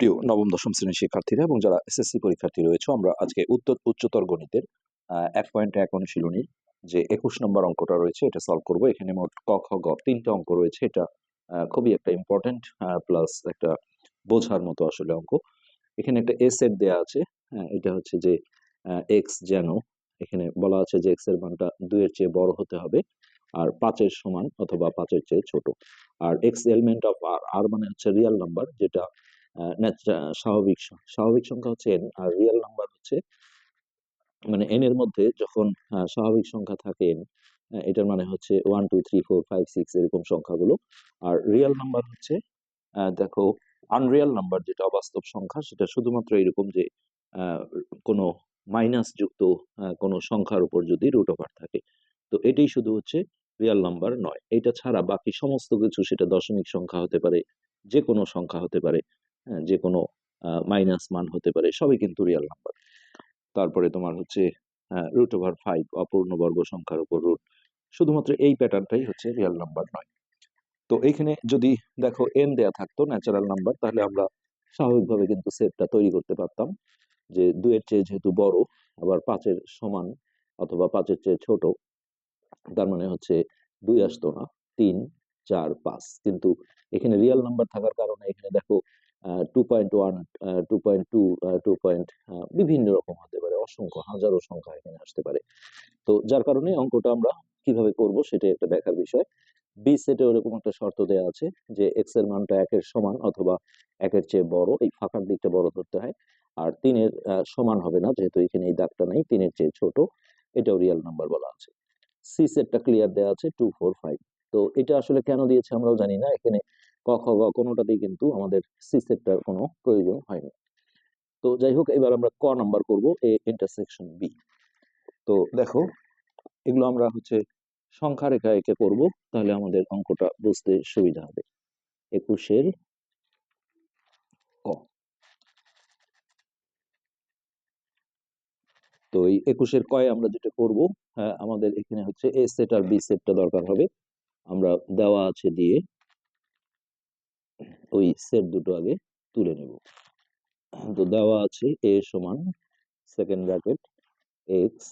প্রিয় নবম দশম শ্রেণির শিক্ষার্থীরা এবং যারা এসএসসি পরীক্ষার্থী রয়েছে আমরা আজকে উত্তর উচ্চতর গণিতের এক পয়েন্ট এক অনুশীলনীর যে একুশ নম্বর অঙ্কটা রয়েছে এটা সলভ করব। এখানে মোট ক খ গ তিনটা অঙ্ক রয়েছে। এটা খুবই একটা ইম্পর্টেন্ট প্লাস একটা বোঝার মতো আসলে অঙ্ক। এখানে একটা এ সেট দেয়া আছে হ্যাঁ, এটা হচ্ছে যে এক্স যেন এখানে বলা আছে যে এক্সের মানটা দুইয়ের চেয়ে বড় হতে হবে আর পাঁচের সমান অথবা পাঁচের চেয়ে ছোট। আর x element of R R মানে হচ্ছে রিয়েল নাম্বার যেটা স্বাভাবিক স্বাভাবিক সংখ্যা হচ্ছে এন আর রিয়েল নাম্বার হচ্ছে মানে এন এর মধ্যে যখন স্বাভাবিক সংখ্যা থাকে n এটার মানে হচ্ছে one two three four five six এরকম সংখ্যাগুলো, আর রিয়েল নাম্বার হচ্ছে দেখো আনরিয়াল নাম্বার যেটা অবাস্তব সংখ্যা, সেটা শুধুমাত্র এরকম যে কোনো মাইনাস যুক্ত কোনো সংখ্যার উপর যদি রুট ওভার থাকে, তো এটাই শুধু হচ্ছে রিয়েল নাম্বার নয়। এটা ছাড়া বাকি সমস্ত কিছু সেটা দশমিক সংখ্যা হতে পারে যে কোনো সংখ্যা হতে পারে যে কোনো মাইনাস মান হতে পারে, সবই কিন্তু রিয়েল নাম্বার তারপরে তোমার হচ্ছে রুট ওভার ফাইভ অপূর্ণ বর্গ সংখ্যার উপর রুট শুধুমাত্র এই প্যাটার্নটাই হচ্ছে রিয়েল নাম্বার নয়। তো এইখানে যদি দেখো এন দেয়া থাকতো ন্যাচারাল নাম্বার তাহলে আমরা স্বাভাবিকভাবে কিন্তু সেটটা তৈরি করতে পারতাম। যে দুইয়ের চেয়ে যেহেতু বড়, আবার পাঁচের সমান অথবা পাঁচের চেয়ে ছোট, তার মানে হচ্ছে দুই আসতো না, তিন, চার, পাঁচ। কিন্তু এখানে রিয়েল নাম্বার থাকার কারণে এখানে দেখো two point one two point two two point বিভিন্ন রকম হতে পারে, অসংখ্য, হাজারো সংখ্যা এখানে আসতে পারে। তো যার কারণে অঙ্কটা আমরা কীভাবে করব সেটা একটা দেখার বিষয়। বি সেটে ওরকম একটা শর্ত দেওয়া আছে যে এক্সের মানটা একের সমান অথবা একের চেয়ে বড়, এই ফাঁকার দিকটা বড় ধরতে হয়। আর তিনের সমান হবে না, যেহেতু এখানে এই দাগটা নাই, তিনের চেয়ে ছোট, এটাও রিয়েল নাম্বার বলা আছে। সি সেটটা ক্লিয়ার দেওয়া আছে টু ফোর ফাইভ তো এটা আসলে কেন দিয়েছে আমরাও জানি না, এখানে ক খ গ কোনোটাতেই কিন্তু আমাদের সি সেটটার কোনো প্রয়োজন হয়নি। তো যাই হোক, এবার আমরা ক নাম্বার করব এ ইন্টারসেকশন বি তো দেখো, এগুলো আমরা হচ্ছে সংখ্যা রেখা এঁকে করব, তাহলে আমাদের অঙ্কটা বুঝতে সুবিধা হবে। একুশের ক। তো এই একুশের কয়ে আমরা যেটা করব হ্যাঁ আমাদের এখানে হচ্ছে এ সেট আর বি সেটটা দরকার হবে। আমরা দেওয়া আছে দিয়ে ওই সেট দুটো আগে তুলে নেব। তো দেওয়া আছে এ সমান সেকেন্ড ব্র্যাকেট এক্স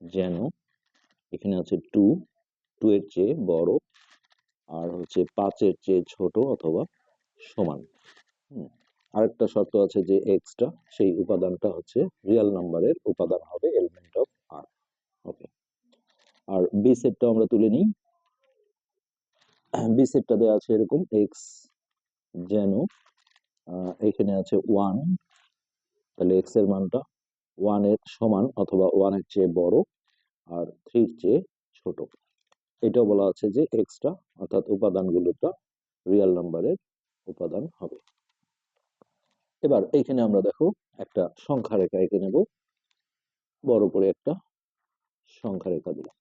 যেন এখানে আছে টু টু এর চেয়ে বড় আর হচ্ছে পাঁচের চেয়ে ছোট অথবা সমান। আরেকটা শর্ত আছে যে এক্সটা সেই উপাদানটা হচ্ছে রিয়েল নাম্বারের উপাদান হবে এলিমেন্ট অফ আর ওকে আর বি সেটটা আমরা তুলে নিই। বি সেটটা দেওয়া আছে এরকম এক্স যেন এখানে আছে ওয়ান তাহলে এক্সের মানটা ওয়ানের সমান অথবা ওয়ানের চেয়ে বড় আর থ্রির চেয়ে ছোট। এটাও বলা আছে যে এক্সটা অর্থাৎ উপাদানগুলোটা রিয়েল নাম্বারের উপাদান হবে। এবার এইখানে আমরা দেখো একটা সংখ্যা রেখা এঁকে নেব। বড় করে একটা সংখ্যা রেখা দিলাম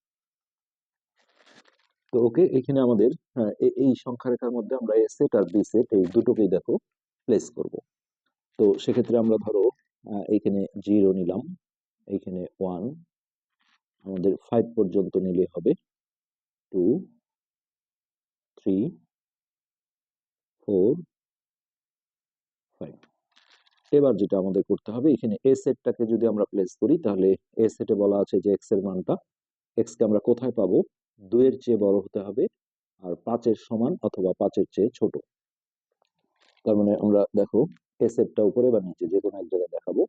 তো ওকে এখানে আমাদের হ্যাঁ, এই সংখ্যা রেখার মধ্যে আমরা এ সেট আর বি সেট এই দুটোকেই দেখো প্লেস করব। তো সেক্ষেত্রে আমরা ধরো এইখানে জিরো নিলাম এইখানে ওয়ান আমাদের ফাইভ পর্যন্ত নিলে হবে টু থ্রি ফোর ফাইভ এবার যেটা আমাদের করতে হবে এখানে এ সেটটাকে যদি আমরা প্লেস করি তাহলে এ সেটে বলা আছে যে এক্সের মানটা এক্স কে আমরা কোথায় পাবো? দুইয়ের চেয়ে বড় হতে হবে আর পাঁচের সমান অথবা পাঁচের চেয়ে ছোট। তার মানে আমরা দেখো এ সেটটা উপরে বা নিচে যে কোনো এক জায়গায় দেখাবো।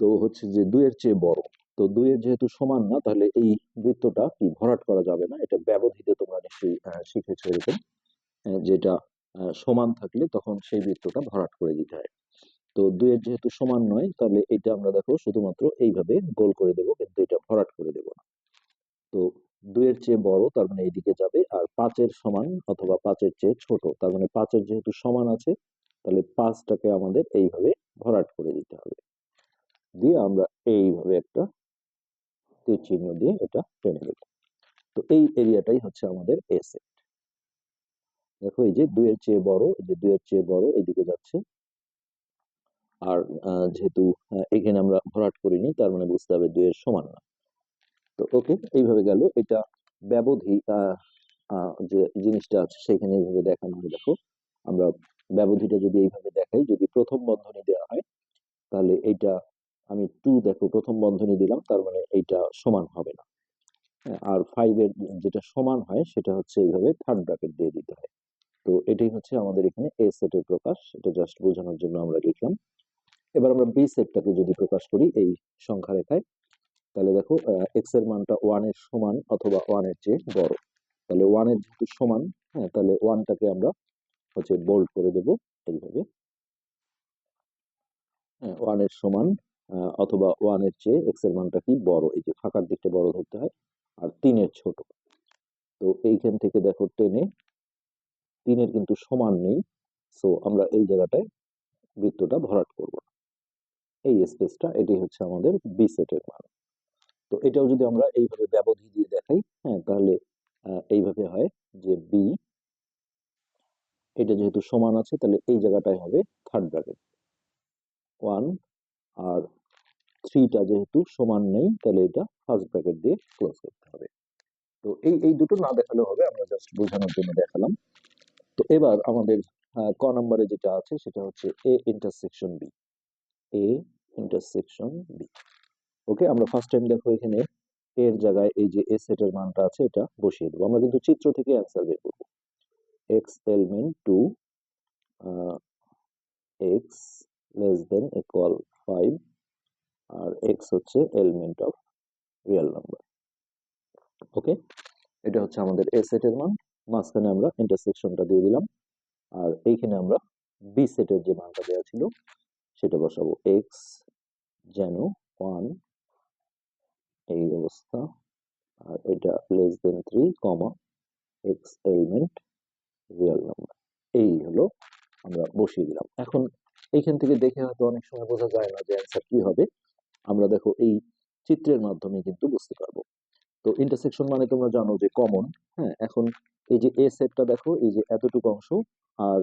তো হচ্ছে যে দুইয়ের চেয়ে বড়। তো দুইয়ের যেহেতু সমান না, তাহলে এই বৃত্তটা কি ভরাট করা যাবে না? এটা ব্যবধিতে তোমরা নিশ্চয়ই শিখেছো এরকম যেটা সমান থাকলে তখন সেই বৃত্তটা ভরাট করে দিতে হয়। তো দুইয়ের যেহেতু সমান নয়, তাহলে এটা আমরা দেখো শুধুমাত্র এইভাবে গোল করে দেবো, কিন্তু এটা ভরাট করে দেবো না। তো দুইয়ের চেয়ে বড়, তার মানে এইদিকে যাবে। আর পাঁচের সমান অথবা পাঁচের চেয়ে ছোট, তার মানে পাঁচের যেহেতু সমান আছে, তাহলে পাঁচটাকে আমাদের এইভাবে ভরাট করে দিতে হবে। দিয়ে আমরা এইভাবে একটা চিহ্ন দিয়ে এটা টেনে দেবো তো এই এরিয়াটাই হচ্ছে আমাদের এ দেখো এই যে দুইয়ের চেয়ে বড়, এই যে দুইয়ের চেয়ে বড়, এইদিকে যাচ্ছে। আর যেহেতু এখানে আমরা ভরাট করিনি, তার মানে বুঝতে হবে দুইয়ের সমান না। তো ওকে, এইভাবে গেল। এটা ব্যবধি যে জিনিসটা আছে সেখানে এইভাবে দেখানো হয় দেখো, আমরা ব্যবধিটা যদি এইভাবে দেখাই, যদি প্রথম বন্ধনী দেওয়া হয়, তাহলে এইটা আমি টু দেখো, প্রথম বন্ধনী দিলাম, তার মানে এইটা সমান হবে না। আর ফাইভের যেটা সমান হয়, সেটা হচ্ছে এইভাবে থার্ড ব্র্যাকেট দিয়ে দিতে হয়। তো এটাই হচ্ছে আমাদের এখানে এ সেটের প্রকাশ, এটা জাস্ট বোঝানোর জন্য আমরা লিখলাম। এবার আমরা বি সেটটাকে যদি প্রকাশ করি, এই সংখ্যা রেখায় তাহলে দেখো এক্সের মানটা ওয়ানের সমান অথবা ওয়ানের চেয়ে বড়। তাহলে ওয়ানের যেহেতু সমান হ্যাঁ তাহলে ওয়ানটাকে আমরা হচ্ছে বোল্ড করে দেব এইভাবে। হ্যাঁ ওয়ানের সমান অথবা ওয়ানের চেয়ে এক্সের মানটা কি বড়, এই যে ফাঁকার দিকটা বড় ধরতে হয়, আর তিনের ছোট। তো এইখান থেকে দেখো টেনে তিনের কিন্তু সমান নেই সো আমরা এই জায়গাটায় বৃত্তটা ভরাট করব। এই স্পেসটা এটি হচ্ছে আমাদের বি সেটের মান। তো এটাও যদি আমরা এইভাবে ব্যবধি দিয়ে দেখাই হ্যাঁ তাহলে এইভাবে হয় যে বি এটা যেহেতু সমান আছে, তাহলে এই জায়গাটায় হবে থার্ড ব্র্যাকেট ওয়ান আর থ্রিটা যেহেতু সমান নেই, তাহলে এটা ফার্স্ট ব্র্যাকেট দিয়ে ক্লোজ করতে হবে। তো এই এই দুটো না দেখালেও হবে, আমরা জাস্ট বোঝানোর জন্য দেখালাম। তো এবার আমাদের ক নম্বরে যেটা আছে, সেটা হচ্ছে A intersection B A intersection B okay আমরা ফার্স্ট টাইম দেখো এখানে এর জায়গায় এই যে এ সেটের মানটা আছে, এটা বসিয়ে দেবো। আমরা কিন্তু চিত্র থেকে অ্যান্সার বের করব। X element two x less than equal five আর এক্স হচ্ছে element of real number okay এটা হচ্ছে আমাদের এ সেটের মান। মাঝখানে আমরা ইন্টারসেকশনটা দিয়ে দিলাম। আর এইখানে আমরা বি সেটের যে মানটা দেওয়া ছিল, সেটা বসাবো। এক্স যেন ওয়ান এই অবস্থা। আর এটা less than three comma x element real number এই হলো আমরা বসিয়ে দিলাম। এখন এইখান থেকে দেখে হয়তো অনেক সময় বোঝা যায় না যে অ্যান্সার কি হবে। আমরা দেখো এই চিত্রের মাধ্যমে কিন্তু বুঝতে পারব। তো ইন্টারসেকশন মানে তোমরা জানো যে কমন হ্যাঁ? এখন এই যে এ সেটটা দেখো, এই যে এতটুকু অংশ আর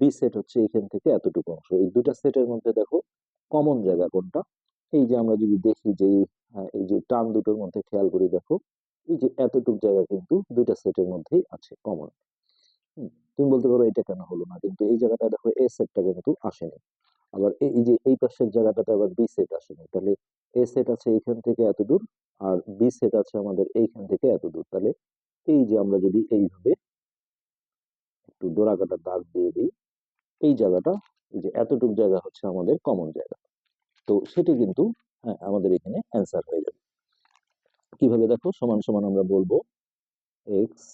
বি সেট হচ্ছে এখান থেকে এতটুকু অংশ। এই দুটা সেটের মধ্যে দেখো কমন জায়গা কোনটা? এই যে আমরা যদি দেখি যে এই, যে টান দুটোর মধ্যে খেয়াল করে দেখো এই যে এতটুকু জায়গা কিন্তু দুইটা সেটের মধ্যেই আছে কমন তুমি বলতে পারো এটা কেন হলো না? কিন্তু এই জায়গাটা দেখো এ সেটটা কিন্তু আসেনি। আবার এই যে এই পাশের জায়গাটাতে আবার বি সেট আসেনি। তাহলে এ সেট আছে এইখান থেকে এত দূর আর বি সেট আছে আমাদের এইখান থেকে এত দূর। তাহলে এই যে আমরা যদি এইভাবে একটু ডোরা কাটার দাগ দিয়ে দিই এই জায়গাটা এই যে এতটুক জায়গা হচ্ছে আমাদের কমন জায়গা। তো সেটি কিন্তু হ্যাঁ আমাদের এখানে অ্যান্সার হয়ে যাবে। কীভাবে দেখো? সমান সমান আমরা বলব এক্স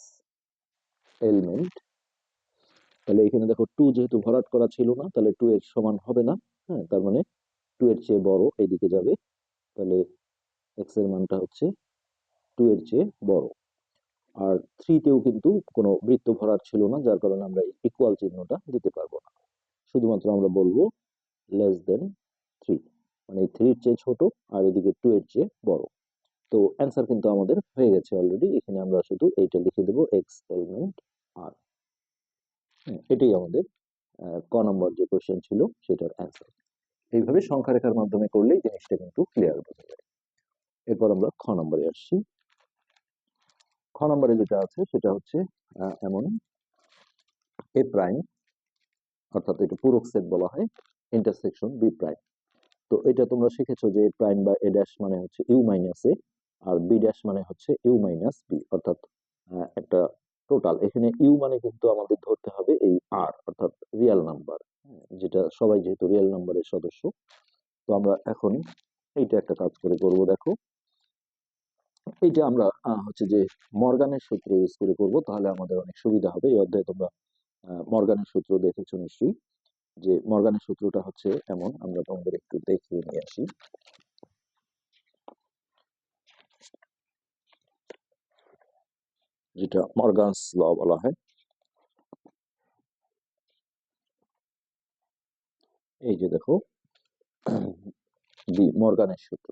এলিমেন্ট তাহলে এখানে দেখো টু যেহেতু ভরাট করা ছিল না, তাহলে টু এর সমান হবে না হ্যাঁ তার মানে টু এর চেয়ে বড় এইদিকে যাবে, তাহলে এক্সের মানটা হচ্ছে টু এর চেয়ে বড়। আর থ্রিতেও কিন্তু কোনো বৃত্ত ভরাট ছিল না, যার কারণে আমরা ইকুয়াল চিহ্নটা দিতে পারব না। শুধুমাত্র আমরা বলব লেস দেন থ্রি মানে থ্রির চেয়ে ছোট আর এদিকে টু এর চেয়ে বড়। তো অ্যান্সার কিন্তু আমাদের হয়ে গেছে অলরেডি এখানে আমরা শুধু এইটা লিখে দেবো এক্স এলিমেন্ট আর এটাই আমাদের ক নম্বর যে কোয়েশ্চেন ছিল সেটার অ্যান্সার এইভাবে সংখ্যা রেখার মাধ্যমে করলেই জিনিসটা কিন্তু ক্লিয়ার বোঝা যায়। এরপর আমরা খ নম্বরে আসছি। খ নম্বরে যেটা আছে সেটা হচ্ছে এমন এ প্রাইম অর্থাৎ এটা পূরক সেট বলা হয় ইন্টারসেকশন বি প্রাইম তো এটা তোমরা শিখেছো যে প্রাইম বা এ ড্যাশ মানে হচ্ছে ইউ মাইনাস এ আর বি ড্যাশ মানে হচ্ছে ইউ মাইনাস বি অর্থাৎ একটা টোটাল এখানে ইউ মানে কিন্তু আমাদের ধরতে হবে এই আর অর্থাৎ রিয়েল নাম্বার যেটা সবাই যেহেতু রিয়েল নাম্বারের সদস্য। তো আমরা এখন এইটা একটা কাজ করে করব, দেখো। এইটা আমরা হচ্ছে যে মর্গানের সূত্র ইউজ করে করব, তাহলে আমাদের অনেক সুবিধা হবে। এই অধ্যায়ে তোমরা মর্গানের সূত্র দেখেছ নিশ্চয়ই। যে মর্গানের সূত্রটা হচ্ছে এমন, আমরা তোমাদের একটু দেখিয়ে নিয়ে আসি। যেটা মর্গানস ল বলা হয়। এই যে দেখো জি মর্গানের সূত্র।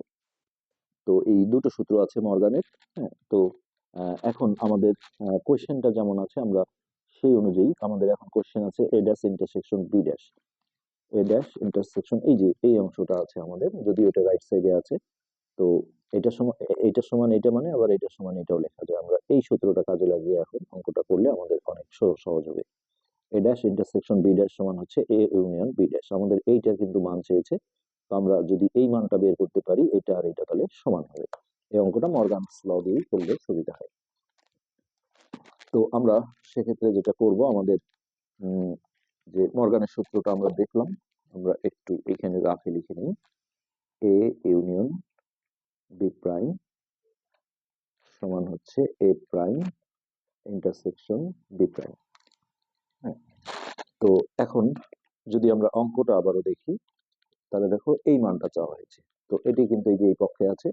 তো এই দুটো সূত্র আছে মর্গানের হ্যাঁ? তো এখন আমাদের কোশ্চেনটা যেমন আছে, আমরা সেই অনুযায়ী আমাদের এখন কোশ্চেন আছে A dash intersection B dash A dash intersection এই যে, এই অংশটা আছে আমাদের যদি এটা রাইট সাইডে আছে, তো এটা সমান এইটার সমান এটা মানে আবার এটার সমান এটাও লেখা যায়। আমরা এই সূত্রটা কাজে লাগিয়ে এখন অঙ্কটা করলে আমাদের অনেক সহ- সহজ হবে। A dash intersection B dash সমান হচ্ছে এ ইউনিয়ন বি ড্যাশ আমাদের এইটার কিন্তু মান চেয়েছে, তো আমরা যদি এই মানটা বের করতে পারি, এটা আর এটা তাহলে সমান হবে। এই অঙ্কটা মর্গানস ল দিয়েই করলে সুবিধা হয়। তো আমরা সেক্ষেত্রে যেটা করব, আমাদের যে মর্গানের সূত্রটা আমরা দেখলাম, আমরা একটু এখানে রাফে লিখে নিই। এ ইউনিয়ন বি প্রাইম সমান হচ্ছে A prime intersection B prime তো এখন যদি আমরা অঙ্কটা আবারও দেখি, তাহলে দেখো এই মানটা চাওয়া হয়েছে। তো এটি কিন্তু এই যে এই পক্ষে আছে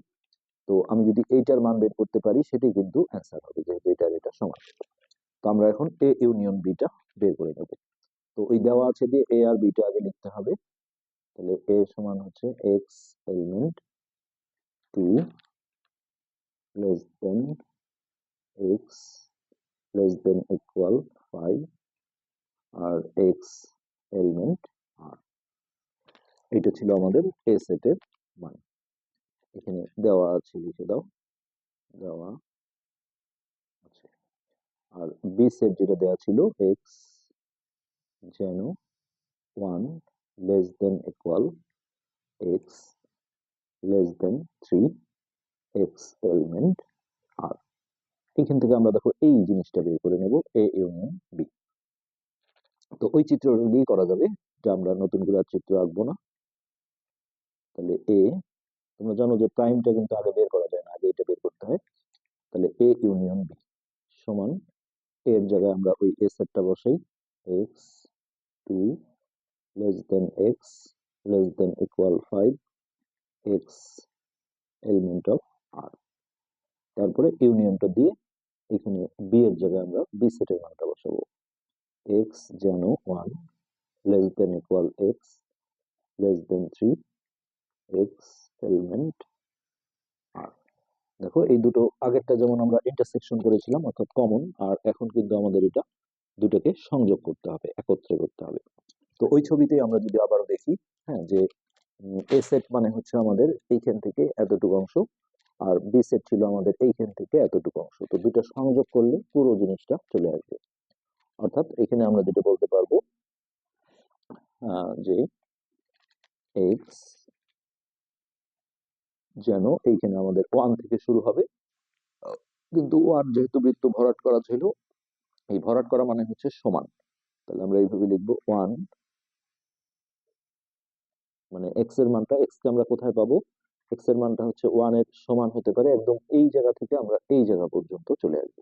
তো আমি যদি এইটার মান বের করতে পারি সেটি কিন্তু অ্যান্সার হবে, যেহেতু এটার এটা সমান। তো আমরা এখন এ ইউনিয়ন বিটা বের করে নেব। তো ওই দেওয়া আছে যে এ আর বিটা আগে লিখতে হবে। তাহলে এ সমান হচ্ছে x element two less than x less than equal five আর এক্স এলিমেন্ট আর এটা ছিল আমাদের এ সেটের মান। এখানে দেওয়া আছে লিখে দাও। দেওয়া। আছে আর বি সেট যেটা দেওয়া ছিল এক্স যেন one less than equal x less than three x element R এখান থেকে আমরা দেখো এই জিনিসটা বের করে নেব এ ইউনিয়ন বি তো ওই চিত্রটা করা যাবে যা আমরা নতুন করে চিত্র আঁকবো না। তাহলে এ তোমরা জানো যে প্রাইমটা কিন্তু আগে বের করা যায় না, আগে এটা বের করতে হয়। তাহলে এ ইউনিয়ন বি সমান এর জায়গায় আমরা ওই এ সেটটা বসাই। X two less than x less than equal five x element of R তারপরে ইউনিয়নটা দিয়ে এখানে বি এর জায়গায় আমরা বি সেটের মানটা বসাবো। এক্স যেন one less than equal x less than three x element R দেখো, এই দুটো আগেরটা যেমন আমরা ইন্টারসেকশন করেছিলাম, অর্থাৎ কমন আর এখন কিন্তু আমাদের এটা দুটোকে সংযোগ করতে হবে, একত্রে করতে হবে। তো ওই ছবিতে আমরা যদি আবারও দেখি হ্যাঁ যে এ সেট মানে হচ্ছে আমাদের এইখান থেকে এতটুকু অংশ, আর বি সেট ছিল আমাদের এইখান থেকে এতটুকু অংশ। তো দুটো সংযোগ করলে পুরো জিনিসটা চলে আসবে। অর্থাৎ এখানে আমরা যেটা বলতে পারব যে এক্স যেন এইখানে আমাদের ওয়ান থেকে শুরু হবে। কিন্তু ওয়ান যেহেতু বৃত্ত ভরাট করা ছিল, এই ভরাট করা মানে হচ্ছে সমান। তাহলে আমরা এইভাবে লিখব ওয়ান। মানে এক্সের মানটা এক্স কে আমরা কোথায় পাবো? এক্সের মানটা হচ্ছে ওয়ানের সমান হতে পারে একদম এই জায়গা থেকে আমরা এই জায়গা পর্যন্ত চলে আসব।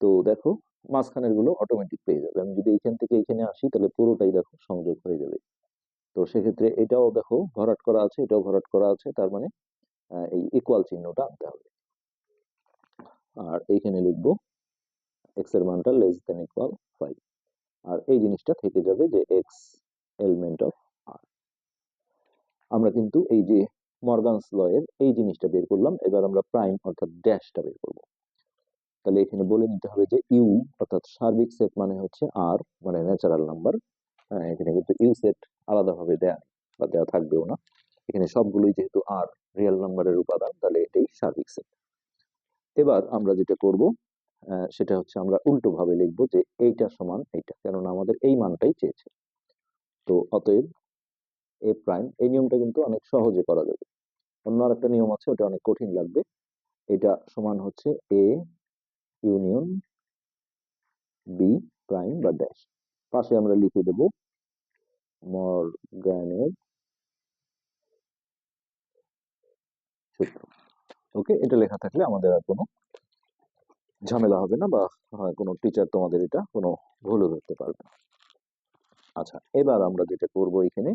তো দেখো, মাঝখানেরগুলো অটোমেটিক পেয়ে যাবে। আমি যদি এইখান থেকে এইখানে আসি, তাহলে পুরোটাই দেখো সংযোগ হয়ে যাবে। তো সেক্ষেত্রে এটাও দেখো ভরাট করা আছে, এটাও ভরাট করা আছে, তার মানে এই ইকুয়াল চিহ্নটা আনতে হবে। আর এইখানে লিখব এক্সের মানটা লেস দেন ইকুয়াল ফাইভ আর এই জিনিসটা থেকে যাবে যে এক্স এলিমেন্ট অফ আর আমরা কিন্তু এই যে মর্গানস ল এর এই জিনিসটা বের করলাম, এবার আমরা প্রাইম অর্থাৎ ড্যাশটা বের করব। তাহলে এখানে বলে নিতে হবে যে ইউ অর্থাৎ সার্বিক সেট মানে হচ্ছে আর মানে ন্যাচারাল নাম্বার এখানে কিন্তু ইউ সেট আলাদাভাবে দেয়া বা দেওয়া থাকবেও না। এখানে সবগুলোই যেহেতু আর রিয়েল নাম্বারের উপাদান, তাহলে এটাই সার্বিক সেট এবার আমরা যেটা করব সেটা হচ্ছে আমরা উল্টো ভাবে লিখব যে এইটা সমান এইটা, কেননা আমাদের এই মানটাই চেয়েছে। তো অতএব এ প্রাইম এই নিয়মটা কিন্তু অনেক সহজে করা যাবে। অন্য আরেকটা নিয়ম আছে, ওটা অনেক কঠিন লাগবে। এটা সমান হচ্ছে এ ইউনিয়ন বি প্রাইম বা ড্যাশ পাশে আমরা লিখে দেব মর্গানের সূত্র। ওকে এটা লেখা থাকলে আমাদের আর কোনো ঝামেলা হবে না বা কোনো টিচার তোমাদের এটা কোনো ভুলও ধরতে পারবে না। আচ্ছা এবার আমরা যেটা করব এখানে,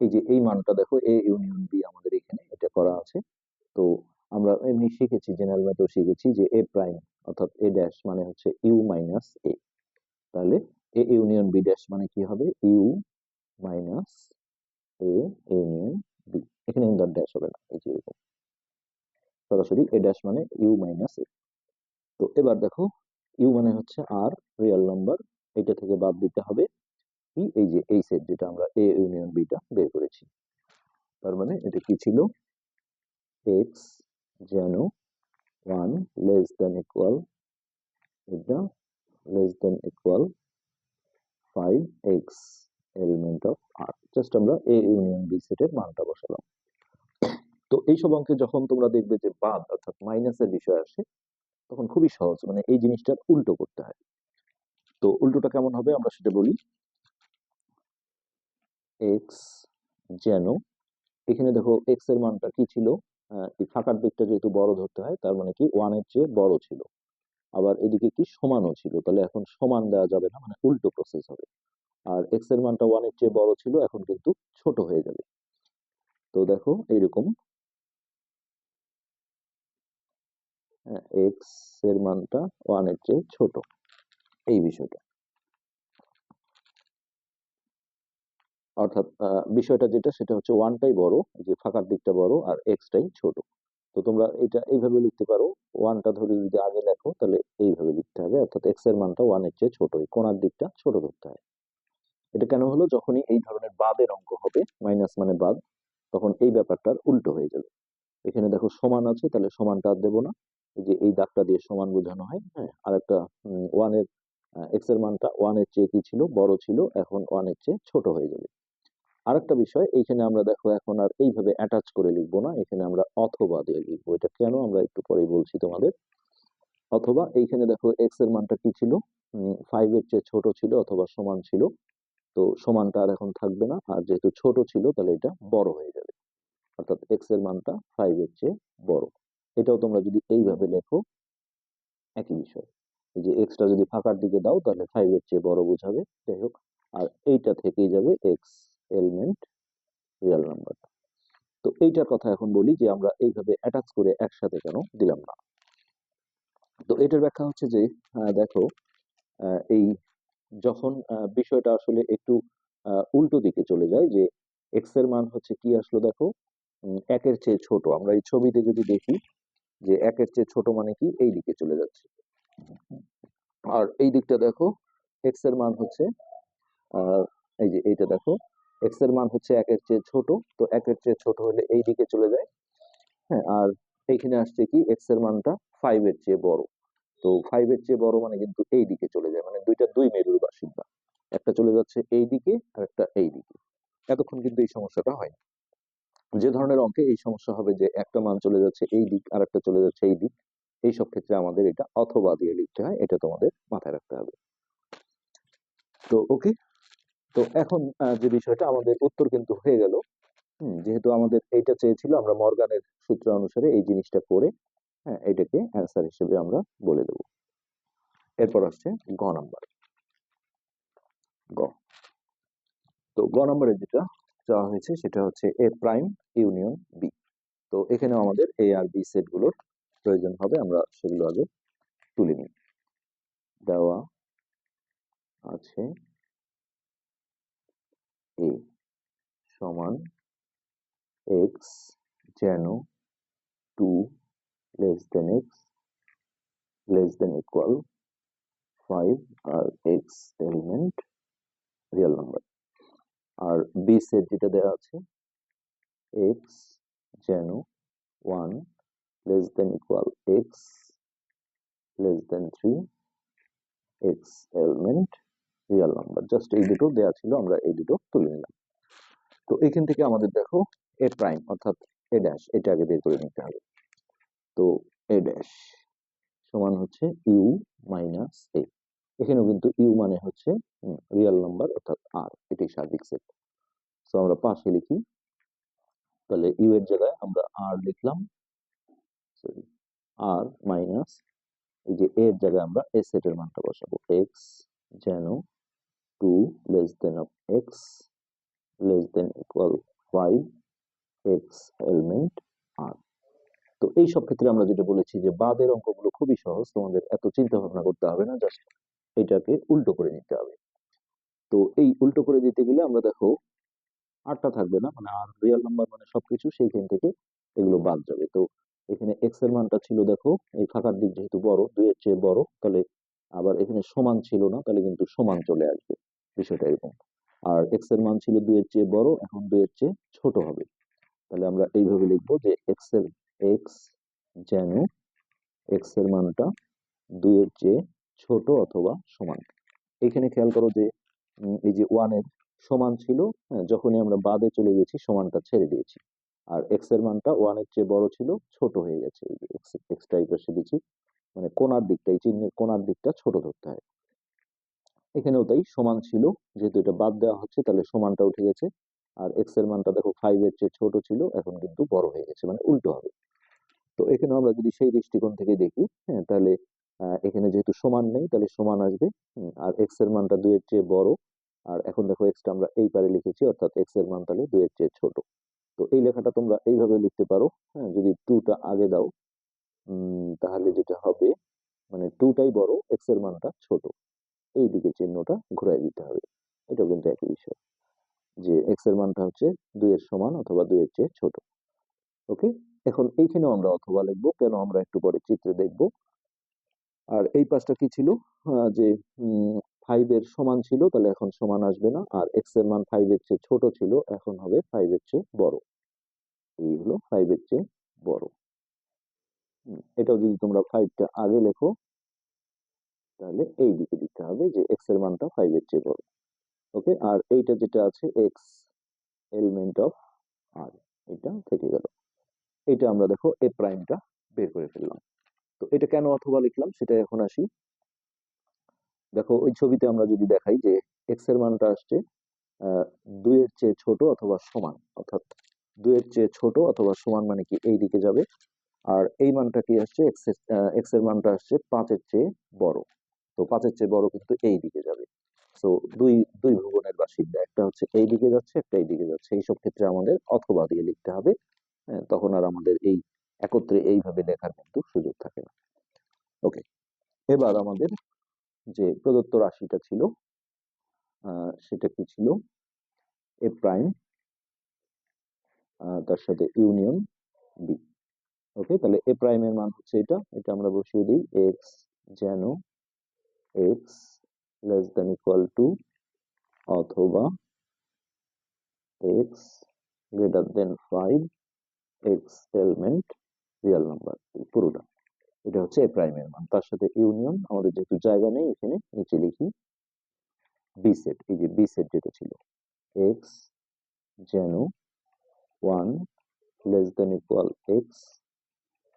এই যে এই মানটা দেখো এ ইউনিয়ন বি আমাদের এখানে এটা করা আছে। তো আমরা এমনি শিখেছি জেনারেল ম্যাথও শিখেছি যে এ প্রাইম অর্থাৎ এ ড্যাশ মানে হচ্ছে ইউ মাইনাস এ তাহলে এ ইউনিয়ন বি ড্যাশ মানে কি হবে? U minus A union B এখানে ইন্টার ড্যাশ হবে না, এই যে এরকম। সরাসরি এ ড্যাশ মানে ইউ মাইনাস এ। তো এবার দেখো, ইউ মানে হচ্ছে আর রিয়েল নাম্বার এটা থেকে বাদ দিতে হবে কি? এই যে এই সেট যেটা আমরা এ ইউনিয়ন বিটা বের করেছি। তার মানে এটা কি ছিল? এক্স যেন ওয়ান লেস দেন ইকুয়াল এটা less than equal five x element of R just আমরা এ ইউনিয়ন বি সেটের মানটা বসালাম। তো এইসব অঙ্কে যখন তোমরা দেখবে যে বাদ অর্থাৎ মাইনাসের বিষয় আসে, তখন খুবই সহজ মানে এই জিনিসটার উল্টো করতে হয়। তো উল্টোটা কেমন হবে আমরা সেটা বলি। এক্স যেন, এখানে দেখো এক্সের মানটা কি ছিল? এই ফাঁকার দিকটা যেহেতু বড় ধরতে হয়, তার মানে কি? ওয়ানের চেয়ে বড় ছিল। আবার এদিকে কি সমানও ছিল? তাহলে এখন সমান দেওয়া যাবে না মানে উল্টো প্রসেস হবে। আর এক্সের মানটা ওয়ানের চেয়ে বড় ছিল, এখন কিন্তু ছোট হয়ে যাবে। তো দেখো, এইরকম। এক্সের মানটা ওয়ানের চেয়ে ছোট, এই বিষয়টা। অর্থাৎ বিষয়টা যেটা, সেটা হচ্ছে ওয়ানটাই বড়, যে ফাঁকার দিকটা বড়, আর এক্সটাই ছোট। তো তোমরা এটা এইভাবে লিখতে পারো। ওয়ানটা ধরে যদি আগে লেখো, তাহলে এইভাবে লিখতে হবে। অর্থাৎ এক্সের মানটা ওয়ানের চেয়ে ছোট কোণার দিকটা ছোট ধরতে হয়। এটা কেন হলো? যখনই এই ধরনের বাদের অঙ্ক হবে মাইনাস মানে বাদ, তখন এই ব্যাপারটার উল্টো হয়ে যাবে। এখানে দেখো সমান আছে, তাহলে সমানটা আর দেবো না। যে এই দাগটা দিয়ে সমান বোঝানো হয় হ্যাঁ? আর একটা ওয়ানের এক্সের মানটা ওয়ানের চেয়ে কি ছিল? বড় ছিল, এখন ওয়ানের চেয়ে ছোট হয়ে যাবে। আরেকটা বিষয়, এইখানে আমরা দেখো এখন আর এইভাবে অ্যাটাচ করে লিখব না, এখানে আমরা অথবা দিয়ে লিখব। এটা কেন আমরা একটু পরেই বলছি তোমাদের? অথবা এইখানে দেখো এক্সের মানটা কি ছিল? ফাইভ এর চেয়ে ছোট ছিল অথবা সমান ছিল। তো সমানটা আর এখন থাকবে না, আর যেহেতু ছোট ছিল তাহলে এটা বড় হয়ে যাবে। অর্থাৎ এক্সের মানটা ফাইভ এর চেয়ে বড়। এটাও তোমরা যদি এইভাবে লেখো, একই বিষয়। এই যে এক্সটা যদি ফাঁকার দিকে দাও তাহলে ফাইভ এর চেয়ে বড় বোঝাবে। যাই হোক, আর এইটা থেকেই যাবে এক্স এলিমেন্ট রিয়েল নাম্বার তো এইটার কথা এখন বলি যে আমরা এইভাবে অ্যাটাচ করে একসাথে কেন দিলাম না। তো এটার ব্যাখ্যা হচ্ছে যে দেখো এই যখন বিষয়টা আসলে একটু উল্টো দিকে চলে যায় যে এক্সের মান হচ্ছে কি আসলো দেখো? একের চেয়ে ছোট। আমরা এই ছবিতে যদি দেখি যে একের চেয়ে ছোট মানে কি? এই দিকে চলে যাচ্ছে। আর এই দিকটা দেখো এক্সের মান হচ্ছে এই যে এইটা দেখো এক্সের মান হচ্ছে একের চেয়ে ছোট, তো একের চেয়ে ছোট হলে এই দিকে চলে যায়। হ্যাঁ আর এইখানে আসছে কি এক্সের মানটা ফাইভ এর চেয়ে বড়। তো ফাইভ এর চেয়ে বড় মানে কিন্তু এই দিকে চলে যায় মানে দুইটা দুই মেরুর বাসিন্দা। একটা চলে যাচ্ছে এই দিকে, আর একটা এই দিকে। এতক্ষণ কিন্তু এই সমস্যাটা হয় যে ধরনের অঙ্কে এই সমস্যা হবে যে একটা মান চলে যাচ্ছে এই দিক, আর একটা চলে যাচ্ছে এই দিক, এই সব ক্ষেত্রে আমাদের এটা অথবা দিয়ে লিখতে হয়, এটা তোমাদের মাথায় রাখতে হবে। তো ওকে তো এখন যে বিষয়টা আমাদের উত্তর কিন্তু হয়ে গেল। হুম, যেহেতু আমাদের এইটা চেয়েছিল আমরা মর্গানের সূত্র অনুসারে এই জিনিসটা করে হ্যাঁ এটাকে অ্যান্সার হিসেবে আমরা বলে দেব। এরপর আসছে গ নাম্বার। গ। তো গ নাম্বারে যেটা চাওয়া হয়েছে সেটা হচ্ছে এ প্রাইম ইউনিয়ন বি। তো এখানেও আমাদের এ আর বি সেটগুলোর প্রয়োজন হবে আমরা সেগুলো আগে তুলে নিই। দেওয়া আছে এ সমান এক্স যেন two less than x less than equal five আর এক্স এলিমেন্ট রিয়েল নাম্বার আর বি সেট যেটা দেওয়া আছে এক্স যেন one less than equal x less than three x element real number just এই দুটো দেওয়া ছিল, আমরা এই দুটো তুলে নিলাম। তো এখান থেকে আমাদের দেখো এ প্রাইম অর্থাৎ এ ড্যাশ এটা আগে বের করে নিতে হবে। তো এ ড্যাশ সমান হচ্ছে ইউ মাইনাস এ এখানেও কিন্তু ইউ মানে হচ্ছে রিয়েল নাম্বার অর্থাৎ আর এটাই সার্বিক সেট সো আমরা পাশে লিখি। তাহলে ইউ এর জায়গায় আমরা আর লিখলাম। সরি আর মাইনাস এই যে এর জায়গায় আমরা এ সেটের মানটা বসাবো। এক্স যেন two less than of x less than equal five x element R তো এই সব ক্ষেত্রে আমরা যেটা বলেছি যে বাদের অঙ্কগুলো খুবই সহজ, তোমাদের এত চিন্তা ভাবনা করতে হবে না জাস্ট এটাকে উল্টো করে নিতে হবে। তো এই উল্টো করে দিতে গেলে আমরা দেখো আটটা থাকবে না মানে আর রিয়েল নাম্বার মানে সবকিছু, সেইখান থেকে এগুলো বাদ যাবে। তো এখানে এক্সের মানটা ছিল দেখো, এই ফাঁকার দিক যেহেতু বড় দুই এর চেয়ে বড়, তাহলে আবার এখানে সমান ছিল না তাহলে কিন্তু সমান চলে আসবে বিষয়টা এরকম। আর এক্সের মান ছিল দুই এর চেয়ে বড় এখন দুই এর চেয়ে ছোট হবে। তাহলে আমরা এইভাবে লিখব যে এক্সের এক্স যেন এক্সের মানটা দুই এর চেয়ে ছোট অথবা সমান। এখানে খেয়াল করো যে এই যে ওয়ানের সমান ছিল হ্যাঁ, যখনই আমরা বাদে চলে গেছি সমানটা ছেড়ে দিয়েছি। আর এক্সের মানটা ওয়ানের চেয়ে বড় ছিল ছোট হয়ে গেছে এই যে এক্স এক্স টাইপের দিয়েছি মানে কোনার দিকটা এই চিহ্নের কোনার দিকটা ছোট ধরতে হয়। এখানেও তাই সমান ছিল, যেহেতু এটা বাদ দেওয়া হচ্ছে, তাহলে সমানটা উঠে গেছে। আর এক্সের মানটা দেখো ফাইভ এর চেয়ে ছোট ছিল, এখন কিন্তু বড় হয়ে গেছে মানে উল্টো হবে। তো এখানে আমরা যদি সেই দৃষ্টিকোণ থেকে দেখি হ্যাঁ তাহলে এখানে যেহেতু সমান নেই, তাহলে সমান আসবে। আর এক্সের মানটা দুইয়ের চেয়ে বড়। আর এখন দেখো এক্সটা আমরা এই পারে লিখেছি, অর্থাৎ এক্সের মান তাহলে দুইয়ের চেয়ে ছোট। তো এই লেখাটা তোমরা এইভাবে লিখতে পারো হ্যাঁ যদি টুটা আগে দাও তাহলে যেটা হবে মানে টুটাই বড় এক্সের মানটা ছোট। এই দিকে চিহ্নটা ঘুরাই দিতে হবে। এটাও কিন্তু একই বিষয়। যে এক্সের মানটা হচ্ছে দুইয়ের সমান অথবা দুইয়ের চেয়ে ছোট। ওকে? এখন এইখানেও আমরা অথবা লিখব, কেন আমরা একটু পরে চিত্রে দেখব। আর এই পাশটা কি ছিল? যে ফাইভ এর সমান ছিল, তাহলে এখন সমান আসবে না। আর এক্সের মান ফাইভ এর চেয়ে ছোট ছিল, এখন হবে ফাইভ এর চেয়ে বড়। এই হলো ফাইভ এর চেয়ে বড়। এটাও যদি তোমরা ফাইভটা আগে লেখো, তাহলে এই দিকে দিতে হবে যে এক্সের মানটা ফাইভ এর চেয়ে বড়। ওকে আর এইটা যেটা আছে এক্স এলিমেন্ট অফ আর এটা থেকে গেল। এটা আমরা দেখো এ প্রাইমটা বের করে ফেললাম। তো এটা কেন অথবা লিখলাম সেটা এখন আসি। দেখো, ওই ছবিতে আমরা যদি দেখাই যে এক্সের মানটা আসছে দুইয়ের চেয়ে ছোট অথবা সমান। অর্থাৎ দুইয়ের চেয়ে ছোট অথবা সমান মানে কি, এই দিকে যাবে। আর এই মানটা কি আসছে? এক্সের মানটা আসছে পাঁচের চেয়ে বড়। তো পাঁচের চেয়ে বড় কিন্তু এই দিকে যাবে। তো দুই দুই ভুবনের বাসিন্দা একটা হচ্ছে এই দিকে যাচ্ছে একটা এই দিকে যাচ্ছে। এইসব ক্ষেত্রে আমাদের অথবা দিয়ে লিখতে হবে হ্যাঁ, তখন আর আমাদের এই একত্রে এইভাবে লেখার কিন্তু সুযোগ থাকে না। ওকে এবার আমাদের যে প্রদত্ত রাশিটা ছিল সেটা কি ছিল? এ প্রাইম তার সাথে ইউনিয়ন বি ওকে তাহলে এ প্রাইমের মান হচ্ছে এটা এটা আমরা বসিয়ে দিই এক্স যেন x less than equal two অথবা x greater than five x element real number পুরোটা। এটা হচ্ছে এ প্রাইমের মান। তার সাথে ইউনিয়ন আমাদের যেহেতু জায়গা নেই এখানে, নিচে লিখি বি সেট এই যে বি সেট যেটা ছিল এক্স যেন one less than equal x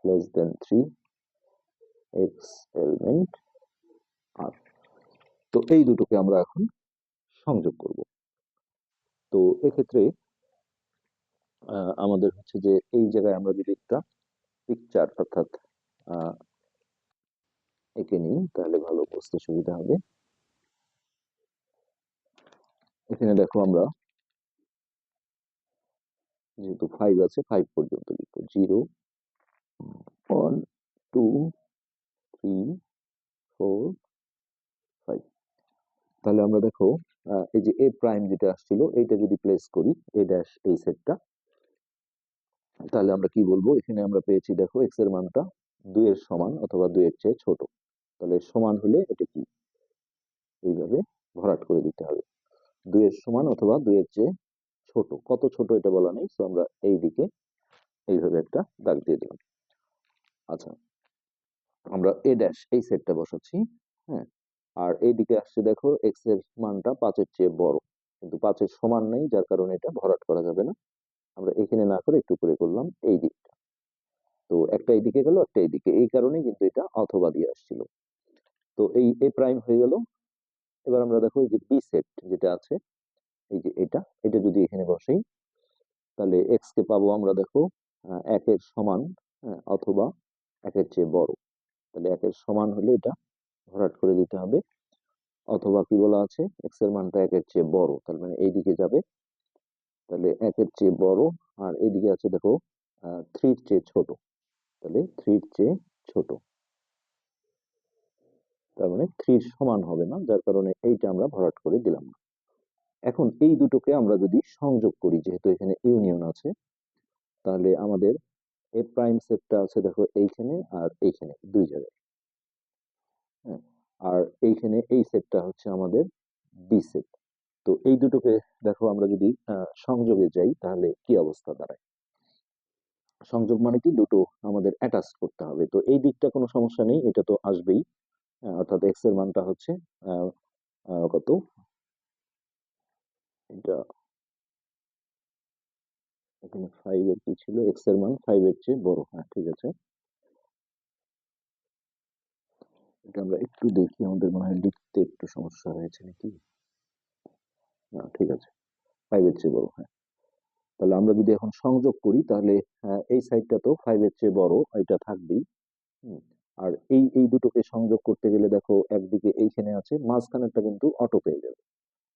less than three x element R তো এই দুটোকে আমরা এখন সংযোগ করব। তো এক্ষেত্রে আমাদের হচ্ছে যে এই জায়গায় আমরা যদি একটা পিকচার অর্থাৎ এঁকে নিই, তাহলে ভালো বুঝতে সুবিধা হবে। এখানে দেখো আমরা যেহেতু ফাইভ আছে ফাইভ পর্যন্ত লিখব। Zero one two three four five তাহলে আমরা দেখো এই যে এ প্রাইম যেটা আসছিল, এইটা যদি প্লেস করি এ ড্যাশ এই সেটটা তাহলে আমরা কি বলব? এখানে আমরা পেয়েছি, দেখো এক্সের মানটা দুইয়ের সমান অথবা দুইয়ের চেয়ে ছোট। তাহলে সমান হলে এটা কি? এইভাবে ভরাট করে দিতে হবে। দুইয়ের সমান অথবা দুইয়ের চেয়ে ছোট। কত ছোট এটা বলা নেই তো আমরা এই দিকে এইভাবে একটা দাগ দিয়ে দিলাম। আচ্ছা আমরা এ ড্যাশ এই সেটটা বসাচ্ছি হ্যাঁ? আর এইদিকে আসছে দেখো এক্সের মানটা পাঁচের চেয়ে বড়। কিন্তু পাঁচের সমান নেই যার কারণে এটা ভরাট করা যাবে না। আমরা এখানে না করে একটু করে করলাম এই দিকটা। তো একটা এইদিকে গেল একটা এইদিকে। এই কারণেই কিন্তু এটা অথবা দিয়ে আসছিল। তো এই এ প্রাইম হয়ে গেল। এবার আমরা দেখো এই যে বি সেট যেটা আছে এই যে এটা এটা যদি এখানে বসাই তাহলে এক্স কে পাবো আমরা দেখো একের সমান হ্যাঁ, অথবা একের চেয়ে বড়। তাহলে একের সমান হলে এটা ভরাট করে দিতে হবে। অথবা কি বলা আছে? এক্সের মানটা একের চেয়ে বড়, তার মানে এইদিকে যাবে। তাহলে একের চেয়ে বড় আর এইদিকে আছে দেখো থ্রির চেয়ে ছোট। তাহলে থ্রির চেয়ে ছোট। তার মানে থ্রির সমান হবে না, যার কারণে এইটা আমরা ভরাট করে দিলাম না। এখন এই দুটোকে আমরা যদি সংযোগ করি, যেহেতু এখানে ইউনিয়ন আছে, তাহলে আমাদের এ প্রাইম সেটটা আছে দেখো এইখানে আর এইখানে দুই জায়গায়। হ্যাঁ আর এইখানে এই সেটটা হচ্ছে আমাদের বি সেট তো এই দুটোকে দেখো আমরা যদি সংযোগে যাই তাহলে কি অবস্থা দাঁড়ায়? সংযোগ মানে কি? দুটো আমাদের অ্যাটাচ করতে হবে। তো এই দিকটা কোনো সমস্যা নেই, এটা তো আসবেই। অর্থাৎ এক্সের মানটা হচ্ছে কত? এটা এখানে ফাইভ এর কি ছিল? এক্সের মান ফাইভ এর চেয়ে বড়। হ্যাঁ ঠিক আছে। এটা আমরা একটু দেখি, আমাদের মনে হয় লিখতে একটু সমস্যা হয়েছে নাকি? না, ঠিক আছে। ফাইভ এর চেয়ে বড় হ্যাঁ। তাহলে আমরা যদি এখন সংযোগ করি, তাহলে এই সাইডটা তো ফাইভ এর চেয়ে বড়, এটা থাকবেই। আর এই এই দুটোকে সংযোগ করতে গেলে দেখো, একদিকে এইখানে আছে, মাঝখানেরটা কিন্তু অটো পেয়ে যাবে।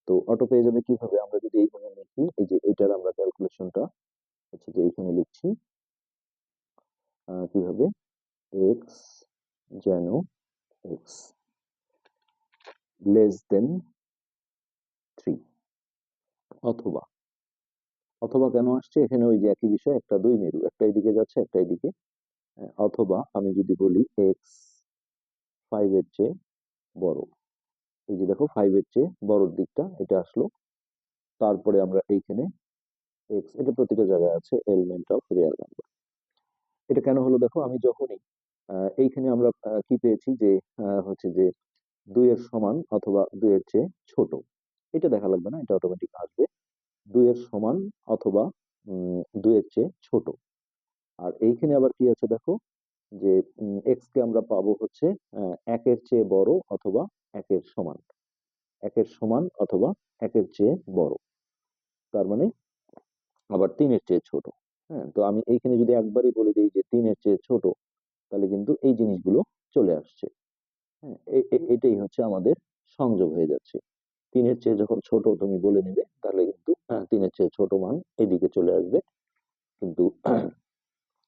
তো অটো পেয়ে যাবে কীভাবে? আমরা যদি এইখানে লিখি, এই যে এইটার আমরা ক্যালকুলেশনটা হচ্ছে যে এইখানে লিখছি কীভাবে? এক্স যেন এক্স লেস দেন থ্রি অথবা অথবা কেন আসছে? এখানে ওই যে একই বিষয়, একটা দুই মেরু একটা এদিকে যাচ্ছে একটা এদিকে অথবা আমি যদি বলি এক্স ফাইভ এর চেয়ে বড়, এই যে দেখো ফাইভ এর চেয়ে বড়র দিকটা, এটা আসলো। তারপরে আমরা এইখানে এক্স এটা প্রতিটা জায়গায় আছে এলিমেন্ট অফ রিয়েল নাম্বার এটা কেন হলো? দেখো, আমি যখনই এইখানে আমরা কি পেয়েছি? যে হচ্ছে যে দুইয়ের সমান অথবা দুইয়ের চেয়ে ছোট। এটা দেখা লাগবে না, এটা অটোমেটিক আসবে। দুইয়ের সমান অথবা দুইয়ের চেয়ে ছোট। আর এইখানে আবার কি আছে দেখো? যে এক্স কে আমরা পাবো হচ্ছে একের চেয়ে বড় অথবা একের সমান। একের সমান অথবা একের চেয়ে বড়। তার মানে আবার তিনের চেয়ে ছোট হ্যাঁ? তো আমি এইখানে যদি একবারই বলে দিই যে তিনের চেয়ে ছোট তাহলে কিন্তু এই জিনিসগুলো চলে আসছে হ্যাঁ? এটাই হচ্ছে আমাদের সংযোগ হয়ে যাচ্ছে। তিনের চেয়ে যখন ছোট তুমি বলে নেবে তাহলে কিন্তু হ্যাঁ, তিনের চেয়ে ছোট মান এদিকে চলে আসবে। কিন্তু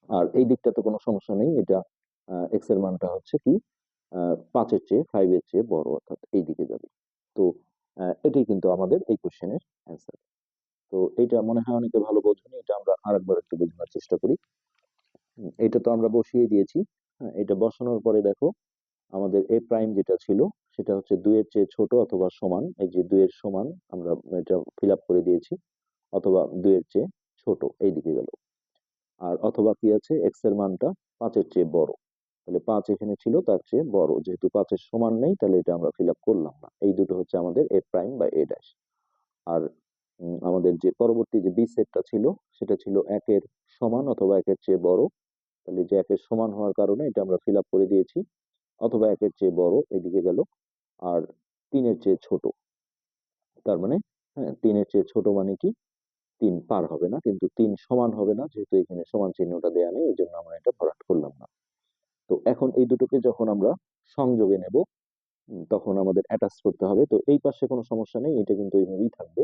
আর এই দিকটা তো কোনো সমস্যা নেই এটা এক্সের মানটা হচ্ছে কি পাঁচের চেয়ে ফাইভের চেয়ে বড় অর্থাৎ এই দিকে যাবে। তো এটাই কিন্তু আমাদের এই কোশ্চেনের অ্যান্সার তো এটা মনে হয় অনেকে ভালো বোঝেনি, এটা আমরা আরেকবার একটু বোঝানোর চেষ্টা করি। এটা তো আমরা বসিয়ে দিয়েছি। হ্যাঁ এটা বসানোর পরে দেখো, আমাদের এ প্রাইম যেটা ছিল, সেটা হচ্ছে দুইয়ের চেয়ে ছোট অথবা সমান, এই যে দুইয়ের সমান আমরা এটা ফিল করে দিয়েছি, অথবা দুইয়ের চেয়ে ছোট এই দিকে গেল। আর অথবা কি আছে এক্সের মানটা পাঁচের চেয়ে বড়। তাহলে পাঁচ এখানে ছিল, তার চেয়ে বড়। যেহেতু পাঁচের সমান নেই, তাহলে এটা আমরা ফিল করলাম না। এই দুটো হচ্ছে আমাদের এ প্রাইম বা এ ড্যাশ আর আমাদের যে পরবর্তী যে বি সেটটা ছিল, সেটা ছিল একের সমান অথবা একের চেয়ে বড়। তাহলে যে একের সমান হওয়ার কারণে এটা আমরা ফিল আপ করে দিয়েছি, অথবা একের চেয়ে বড় এদিকে গেল আর তিনের চেয়ে ছোট। তার মানে হ্যাঁ তিনের চেয়ে ছোট মানে কি? তিন পার হবে না, কিন্তু তিন সমান হবে না, যেহেতু এখানে সমান চিহ্নটা দেয়া নেই এই জন্য আমরা এটা ভরাট করলাম না। তো এখন এই দুটোকে যখন আমরা সংযোগে নেব তখন আমাদের অ্যাটাচ করতে হবে। তো এই পাশে কোনো সমস্যা নেই, এটা কিন্তু এইভাবেই থাকবে।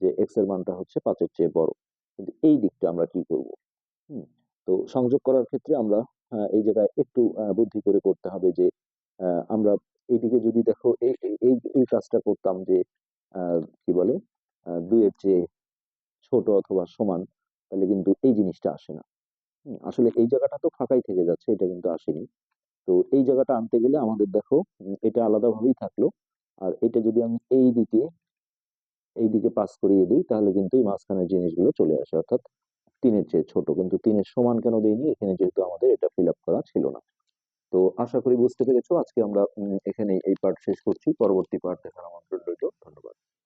যে এক্সের মানটা হচ্ছে পাঁচের চেয়ে বড়। কিন্তু এই দিকটা আমরা কি করব? হুম, তো সংযোগ করার ক্ষেত্রে আমরা এই জায়গায় একটু বুদ্ধি করে করতে হবে যে আমরা এইদিকে যদি দেখো এই, এই- কাজটা করতাম যে কি বলে দুইয়ের চেয়ে ছোট অথবা সমান, তাহলে কিন্তু এই জিনিসটা আসে না। আসলে এই জায়গাটা তো ফাঁকাই থেকে যাচ্ছে, এটা কিন্তু আসেনি। তো এই জায়গাটা আনতে গেলে আমাদের দেখো এটা আলাদাভাবেই থাকল। আর এটা যদি আমি এই দিকে এই দিকে পাস করিয়ে দিই, তাহলে কিন্তু এই মাঝখানের জিনিসগুলো চলে আসে। অর্থাৎ তিনের চেয়ে ছোট, কিন্তু তিনের সমান কেন দেইনি? এখানে যেহেতু আমাদের এটা ফিল আপ করা ছিল না। তো আশা করি বুঝতে পেরেছ। আজকে আমরা এখানে এই পার্ট শেষ করছি। পরবর্তী পার্ট দেখার আমন্ত্রণ রইল। ধন্যবাদ।